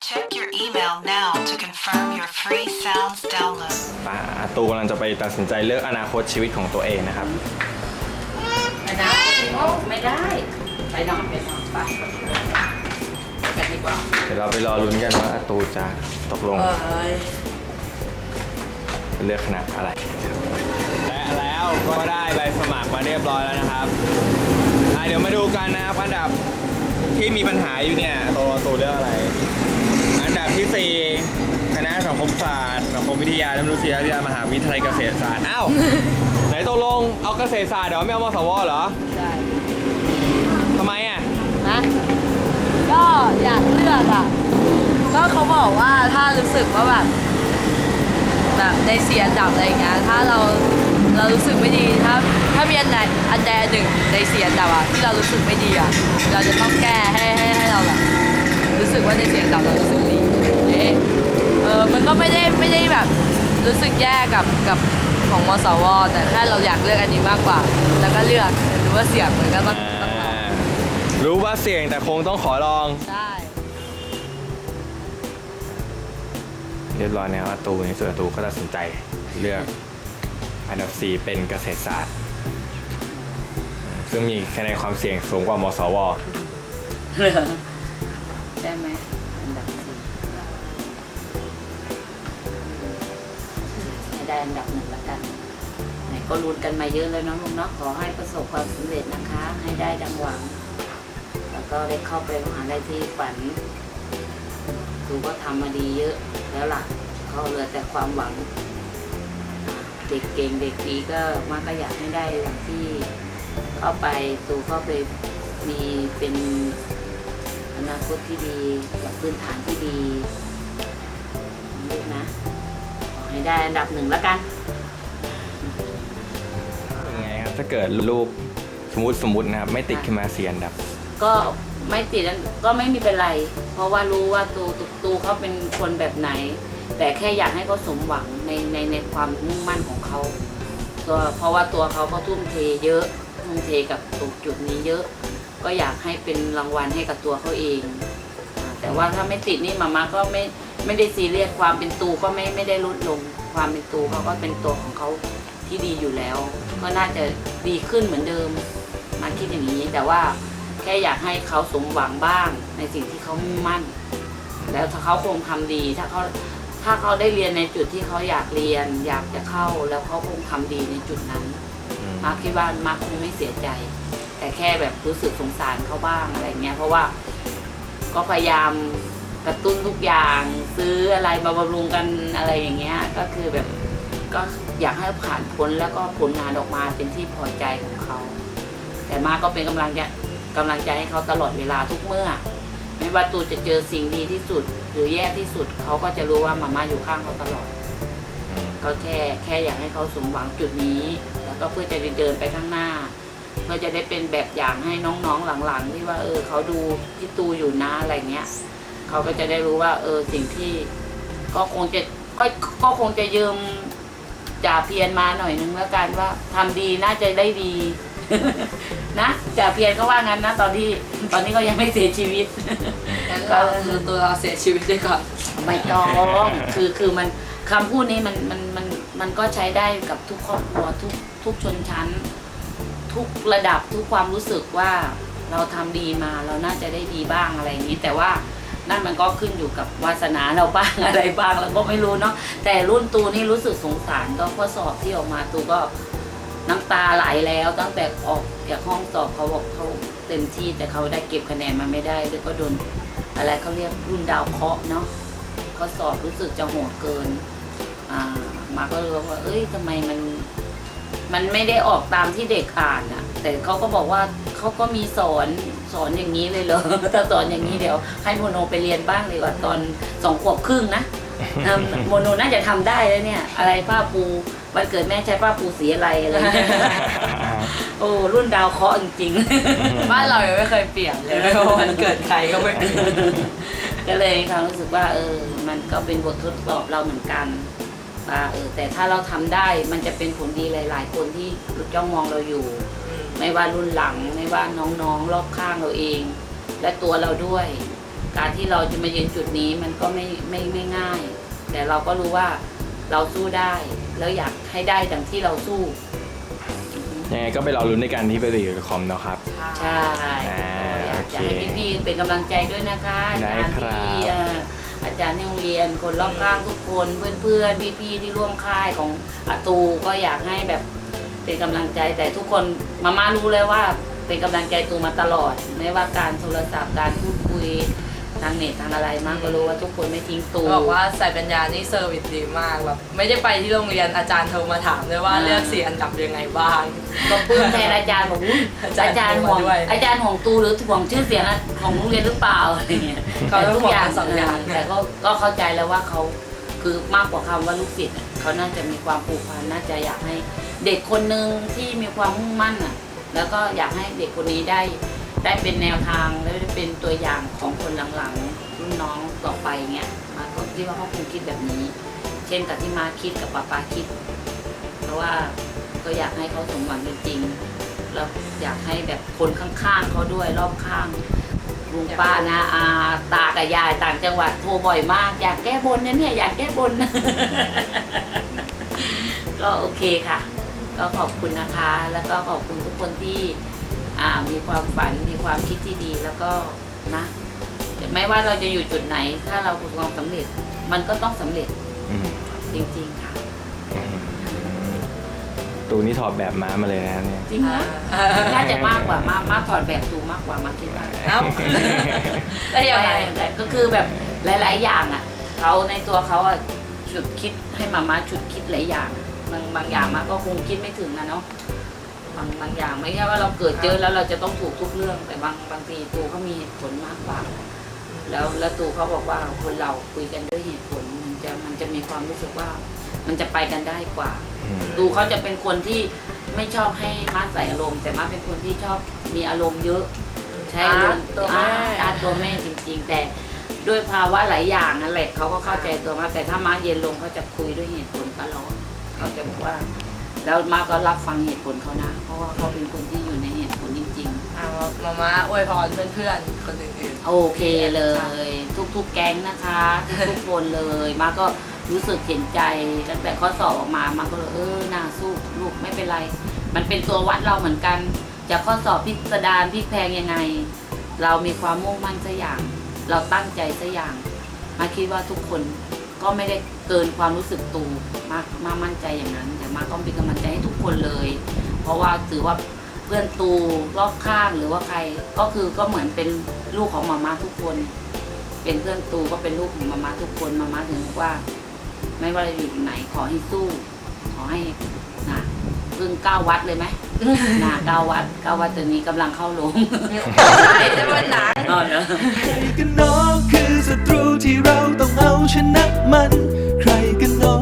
Check your email now to confirm your free sounds download. ป้าอาตูกำลังจะไปตัดสินใจเลือกอนาคตชีวิตของตัวเองนะครับไปนะโอ้ไม่ได้ ไปนอนไปนอนไปไปกันดีกว่า เดี๋ยวเราไปรอลุ้นกันว่าอาตูจะตกลงเอ้ยเลือกคณะอะไร และแล้วก็ได้ใบสมัครมาเรียบร้อยแล้วนะครับอะเดี๋ยวมาดูกันนะครับอันดับที่มีปัญหาอยู่เนี่ยตัวตัวเลือกอะไร อันดับที่สี่คณะสังคมศาสตร์สังคมวิทยาและมนุษยวิทยามหาวิทยาลัยเกษตรศาสตร์อ้าวไหนตกลงเอาเกษตรศาสตร์เหรอไม่เอามสวเหรอใช่ทำไมอะนะก็อยากเลือกอะก็เขาบอกว่าถ้ารู้สึกว่าแบบแบบในเสียอันดับอะไรอย่างเงี้ยถ้าเราเรารู้สึกไม่ดีถ้าถ้ามีอันใดอันใดหนึ่งในเสียอันดับอะที่เรารู้สึกไม่ดีอะเราจะต้องแก้ให้ให้ให้เราแบบรู้สึกว่าในเสียอันดับเรารู้สึกดีเอ๊ะเออ มันก็ไม่ได้ไม่ได้แบบรู้สึกแย่กับกับของมสว แต่แค่เราอยากเลือกอันนี้มากกว่า แล้วก็เลือกหรือว่าเสียงมันก็ต้องต้องลองรู้ว่าเสี่ยงแต่คงต้องขอลองใช่เรียบร้อยนะครับอาตูในส่วนอาตูก็ตัดสินใจเลือกอันดับ 4 เป็นเกษตรศาสตร์ ซึ่งมีคะแนนความเสี่ยงสูงกว่ามสว ได้ไหม อันดับหนึ่งละกันไหนก็ลุ้นกันมาเยอะแล้วเนาะลุงเนาะขอให้ประสบความสำเร็จนะคะ ให้ได้ดังหวัง แล้วก็ได้เข้าไปมหาลัยที่ฝันครูก็ทำมาดีเยอะแล้วล่ะเขาเหลือแต่ความหวัง เด็กเก่งเด็กดีก็มาก็อยากให้ได้อย่างที่เข้าไปตูเข้าไปมีเป็นอนาคตที่ดีกับพื้นฐานที่ดี ได้อันดับหนึ่งแล้วกันเป็นไงครับถ้าเกิดลูกสมมติสมมตินะครับไม่ติดขึ้นมาเสียอันดับ ก็ไม่ติดอันก็ไม่มีเป็นไร เพราะว่ารู้ว่าตูตูตูเขาเป็นคนแบบไหน แต่แค่อยากให้เขาสมหวังในในในความมุ่งมั่นของเขาตัวเพราะว่าตัวเขาก็ทุ่มเทเยอะ ทุ่มเทกับตรงจุดนี้เยอะ ก็อยากให้เป็นรางวัลให้กับตัวเขาเองอ่าแต่ว่าถ้าไม่ติดนี่มาม่าก็ไม่ ไม่ได้ซีเรียสความเป็นตูก็ไม่ไม่ได้ลดลง ความเป็นตูเขาก็เป็นตัวของเขาที่ดีอยู่แล้ว ก็น่าจะดีขึ้นเหมือนเดิมมาคิดอย่างนี้ แต่ว่าแค่อยากให้เขาสมหวังบ้างในสิ่งที่เขามุ่งมั่น แล้วถ้าเขาคงทำดี ถ้าเขาถ้าเขาได้เรียนในจุดที่เขาอยากเรียน อยากจะเข้าแล้วเขาคงทำดีในจุดนั้น มาร์คคิดว่ามาร์คคงไม่เสียใจ แต่แค่แบบรู้สึกสงสารเขาบ้างอะไรเงี้ยเพราะว่าก็พยายามกระตุ้นทุกอย่าง ซื้ออะไรมาบำรุงกันอะไรอย่างเงี้ย ก็คือแบบก็อยากให้ผ่านพ้นแล้วก็ผลงานออกมาเป็นที่พอใจของเขา แต่มาก็เป็นกำลังใจกำลังใจให้เขาตลอดเวลาทุกเมื่อ ไม่ว่าตูจะเจอสิ่งดีที่สุด หรือแย่ที่สุดเขาก็จะรู้ว่ามาม่าอยู่ข้างเขาตลอดก็แค่แค่อยากให้เขาสมหวังจุดนี้ แล้วก็เพื่อจะได้เดินไปข้างหน้าเพื่อจะได้เป็นแบบอย่างให้น้องๆหลังๆ ที่ว่าเออเขาดูพี่ตูอยู่นะอะไรเงี้ย เขาก็จะได้รู้ว่า เออสิ่งที่ ก็คงจะก็ก็คงจะยืมจ่าเพียนมาหน่อยนึงแล้วกันว่าทำดีน่าจะได้ดี นะจ่าเพียนก็ว่างั้นนะ ตอนที่ตอนนี้ก็ยังไม่เสียชีวิต งั้นเราคือตัวเราเสียชีวิตด้วยก่อนไม่ต้องคือคือมันคำพูดนี้มันมันมันมันก็ใช้ได้กับทุกครอบครัวทุกทุกชนชั้น ทุกระดับทุกความรู้สึกว่าเราทำดีมาเราน่าจะได้ดีบ้างอะไรอย่างนี้ แต่ว่า นั่นมันก็ขึ้นอยู่กับวาสนาเราบ้างอะไรบ้างเราก็ไม่รู้เนาะแต่รุ่นตูนี่รู้สึกสงสารก็ข้อสอบที่ออกมาตูก็น้ำตาไหลแล้ว ตั้งแต่ออกจากห้องสอบเขาบอกเขาเต็มที่แต่เขาได้เก็บคะแนนมาไม่ได้แล้วก็โดนอะไรเขาเรียกรุ่นดาวเคราะห์เนาะเข้อสอบรู้สึกจะโหดเกิน อ่า มาก็เลยว่าเอ้ยทำไมมัน มันไม่ได้ออกตามที่เด็กอ่านอะแต่เขาก็บอกว่าเขาก็มีสอนสอนอย่างนี้เลยเหรอ ถ้าสอนอย่างนี้เดี๋ยว ให้โมโนไปเรียนบ้างดีกว่าตอนสองขวบครึ่งนะเอิ่มโมโนน่าจะทำได้แล้วเนี่ย อะไรผ้าปูวันเกิดแม่ใช้ผ้าปูสีอะไรอะไรเงี้ยโอ้รุ่นดาวเคราะห์จริงๆ บ้านเรายังไม่เคยเปลี่ยนเลยมันเกิดใครก็ไม่เปลี่ยนก็เลยมีความรู้สึกว่าเออ มันก็เป็นบททดสอบเราเหมือนกัน ว่าเออแต่ถ้าเราทำได้มันจะเป็นผลดีหลาย ๆ คนที่จ้องมองเราอยู่ ไม่ว่ารุ่นหลังไม่ว่าน้องๆ รอบข้างเราเอง และตัวเราด้วย การที่เราจะมายืนจุดนี้มันก็ไม่ไม่ไม่ง่าย แต่เราก็รู้ว่าเราสู้ได้ แล้วอยากให้ได้ดังที่เราสู้ยังไงก็ไปรอลุ้นในการที่ไปรีกับคอมเนาะครับ ใช่อ่าอยากจะโอเคให้พี่ๆเป็นกำลังใจด้วยนะคะอาได้จารย์ครับที่เอ่ออา จารย์ในโรงเรียน คนรอบข้างทุกคนเพื่อนๆพี่ๆที่ร่วมค่ายของอาตูก็อยากให้แบบเป็นกำลังใจแต่ทุกคนมาม่ารู้เลยว่าเป็นกำลังใจตูมาตลอด ไม่ว่าการโทรศัพท์การพูดคุย ทางเน็ตทางอะไรมากก็รู้ว่าทุกคนไม่ทิ้งตูบอกว่าสายปัญญานี่เซอร์วิสดีมากแบบไม่ได้ไปที่โรงเรียนอาจารย์โทรมาถามเลยว่าอ่า เลือกสี่อันดับยังไงบ้าง ก็ปลื้มแทนอาจารย์บอกอุ๊ยอาจารย์อาจารย์ห่วงโทรมาด้วย อาจารย์ห่วงตูหรือห่วงชื่อเสียงของโรงเรียนหรือเปล่าอะไรเงี้ยเขาต้องทุกห่วงอย่างทั้งสองอย่างแต่ก็ก็เข้าใจแล้วว่าเขาคือมากกว่าคำว่าลูกศิษย์อะเขาน่าจะมีความผูกพันน่าจะอยากให้เด็กคนหนึ่งที่มีความมุ่งมั่นอะแล้วก็อยากให้เด็กคนนี้ได้ ได้เป็นแนวทางและได้เป็นตัวอย่างของคนหลังๆรุ่นน้องต่อไปเงี้ยมาก็คิดว่าเขาคงคิดแบบนี้ เช่นกับที่มาคิดกับป้าป้าคิด เพราะว่าก็อยากให้เขาสมหวังจริงๆแล้วอยากให้แบบคนข้างๆเขาด้วยรอบข้างลุงป้านะอาตากับยายต่างจังหวัดโทรบ่อยมาก อยากแก้บนนะเนี่ยอยากแก้บนก็โอเคค่ะ ก็ขอบคุณนะคะ แล้วก็ขอบคุณทุกคนที่ มีความฝันมีความคิดที่ดีแล้วก็นะไม่ว่าเราจะอยู่จุดไหน ถ้าเราประสบความสำเร็จ มันก็ต้องสำเร็จอืมจริง ๆ ค่ะอืมตูนี่ถอดแบบม้ามาเลยนะเนี่ย จริงนะน่าจะมากกว่ามากมากถอดแบบดูมากกว่ามาคิดว่า เอ้า ได้ยังไง แต่ก็คือแบบหลาย ๆ อย่างอะเขาในตัวเขาอะฉุดคิดให้มามาฉุดคิดหลายอย่างบางบางอย่างมาก็คงคิดไม่ถึงนะเนาะ บางบางอย่างไม่ใช่ว่าเราเกิดเจอแล้วเราจะต้องถูกทุกเรื่อง แต่บางบางทีตูเขามีเหตุผลมากกว่า แล้วแล้วตูเขาบอกว่าคนเราคุยกันด้วยเหตุผลมันจะมันจะมีความรู้สึกว่า มันจะไปกันได้กว่าอืมดูเขาจะเป็นคนที่ไม่ชอบให้มาใส่อารมณ์ แต่มาเป็นคนที่ชอบมีอารมณ์เยอะ ใช้อารมณ์ตัวแม่อ่าอาตัวแม่จริง ๆ แต่ด้วยภาวะหลายอย่างนั่นแหละเขาก็เข้าใจตัวมาแต่ถ้ามาเย็นลงเขาจะคุยด้วยเหตุผลตลอดเขาจะบอกว่า แล้วมาก็รับฟังเหตุผลเขานะ เพราะว่าเขาเป็นคนที่อยู่ในเหตุผลจริงๆเอามาม่าอวยพรเพื่อนๆคนอื่นโอเคเลย ทุกๆแก๊งนะคะทุกๆคนเลยมาก็รู้สึกเห็นใจตั้งแต่ข้อสอบออกมามาก็เลยเออน่าสู้ลูกไม่เป็นไร มันเป็นตัววัดเราเหมือนกัน จากข้อสอบพิสดารพลิกแพงยังไง เรามีความมุ่งมั่นสักอย่าง เราตั้งใจสักอย่าง มาคิดว่าทุกคน ก็ไม่ได้เกินความรู้สึกตูมามามั่นใจอย่างนั้น แต่มาก็เป็นกำลังใจให้ทุกคนเลย เพราะว่าถือว่าเพื่อนตูรอบข้างหรือว่าใครก็คือก็เหมือนเป็นลูกของมาม่าทุกคน เป็นเพื่อนตูก็เป็นลูกของมาม่าทุกคนมาม่าถึงว่า ไม่ว่าจะอยู่ไหนขอให้สู้ ขอให้นะ พึ่งเก้าวัดเลยไหมนะเก้าวัดเก้าวัดตัวนี้กำลังเข้าลงๆใช่จะเป็นหนังอ๋อเนอะใครกันหนอคือศัตรูที่เราต้องเอาชนะมัน ใครกันหนอ